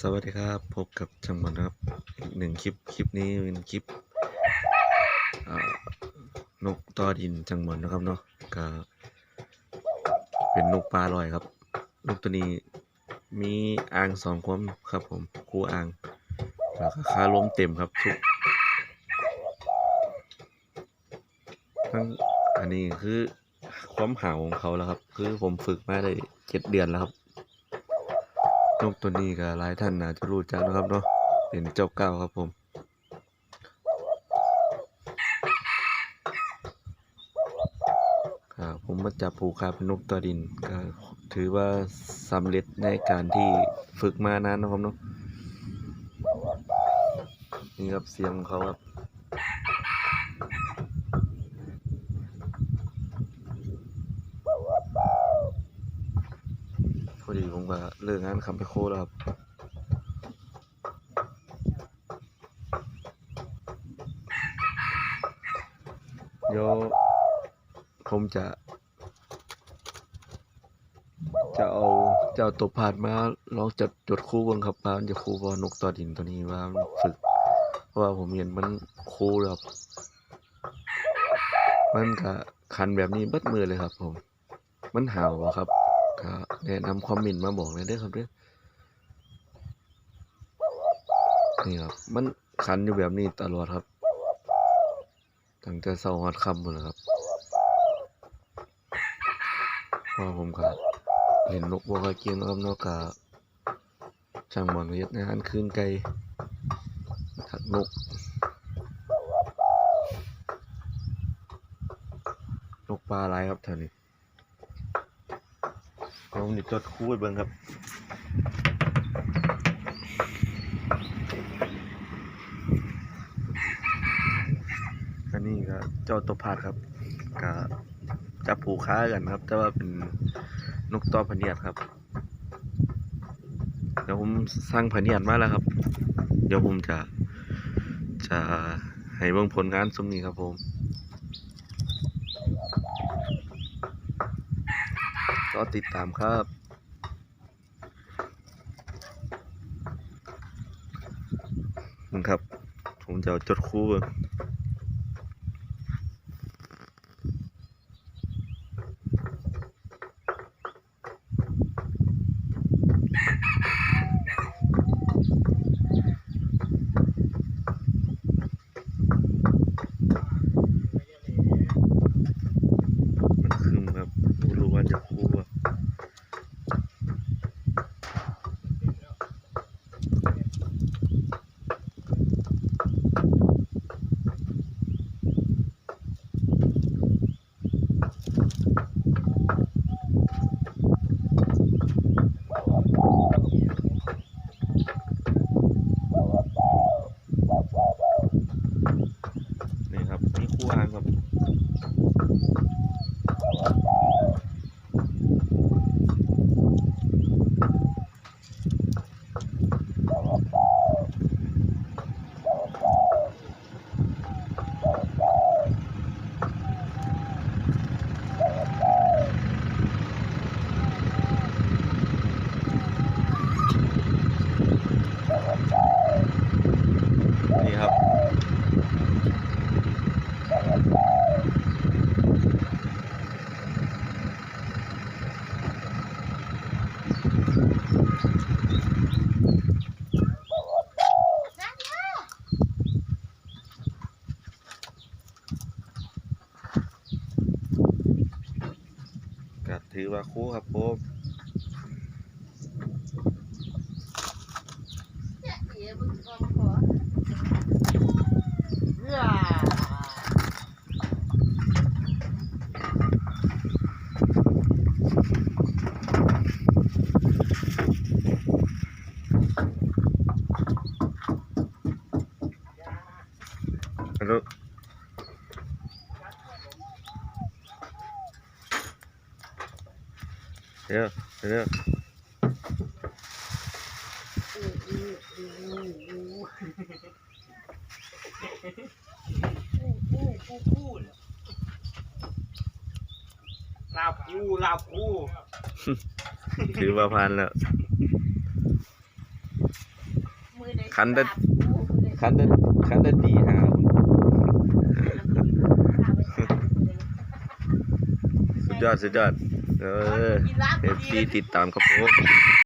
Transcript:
สวัสดีครับ พบกับช่างบอลนะครับอีกหนึ่งคลิปคลิปนี้เป็นคลิปนกต่อดินจังหมอนนะครับเนาะก็เป็นนกปลาลอยครับ นกตัวนี้มีอ่างสองความครับผมคู่อ่างแล้วก็ค่าล้มเต็มครับทุกทั้งอันนี้คือความหาของเขาแล้วครับ คือผมฝึกมาได้เจ็ดเดือนแล้วครับ นกตัวนี้ก็หลายท่านอาจจะรู้จักนะครับเนาะเป็นเจ้าเก้าครับผมครับผมมาจับผูกขาเป็นนกตัวดินก็ถือว่าสำเร็จในการที่ฝึกมานานนะครับเนาะนี่ครับเสียงเขาครับ อดีผมก็เลิกงานคำไปโคแล้วครับเดี๋ยวผมจะ จะเอาจะเอาตัวผาดมาลองจัดจดคู่บ้างครับว่ามันจะคู่บอนกต่อดินตัวนี้ว่ามันฝึก เพราะว่าผมเห็นมันคู่แล้วครับมันก็คันแบบนี้เบิดมือเลยครับผม มันห่าวครับ ก็แนะนำความมินมาบอกเลยเด้อครับเด้อนี่ครับ มันคันอยู่แบบนี้ตลอดครับ ตั้งแต่เช้าฮอดค่ำหมดแล้วครับเพราผมก็เห็นนกบ่ค่อยเก่งเนครับนอกกช่างหมอนก็เฮ็ดงานคืนไกลถักนก นกปลาหลายครับแถวนี้ ผมนี่จดคู่เบิ่งครับอันนี้ก็เจ้าตัวพาดครับก็จับผูกค้ากันครับ แต่ว่าเป็นนกต่อพเนียดครับ เดี๋ยวผมสร้างพเนียดมาแล้วครับ เดี๋ยวผมจะจะให้เบิ่งผลงานสมนี้ครับผม ก็ติดตามครับ นะครับ ผมจะจดคู่เบิ่งมันคืมครับไม่รู้ว่าจะคู่อะ นี่ครับมีคู่อ่างครับนี่ครับ ก็ ถือว่าคู่ครับผมฮัลโหล เดี๋ยวเดี๋ยวลาบคู่ลาบคู่ถือว่าพันแล้วคันได้คันได้คันได้ตีหาสุดยอดสุดยอด เออเอฟซีติดตามครับผม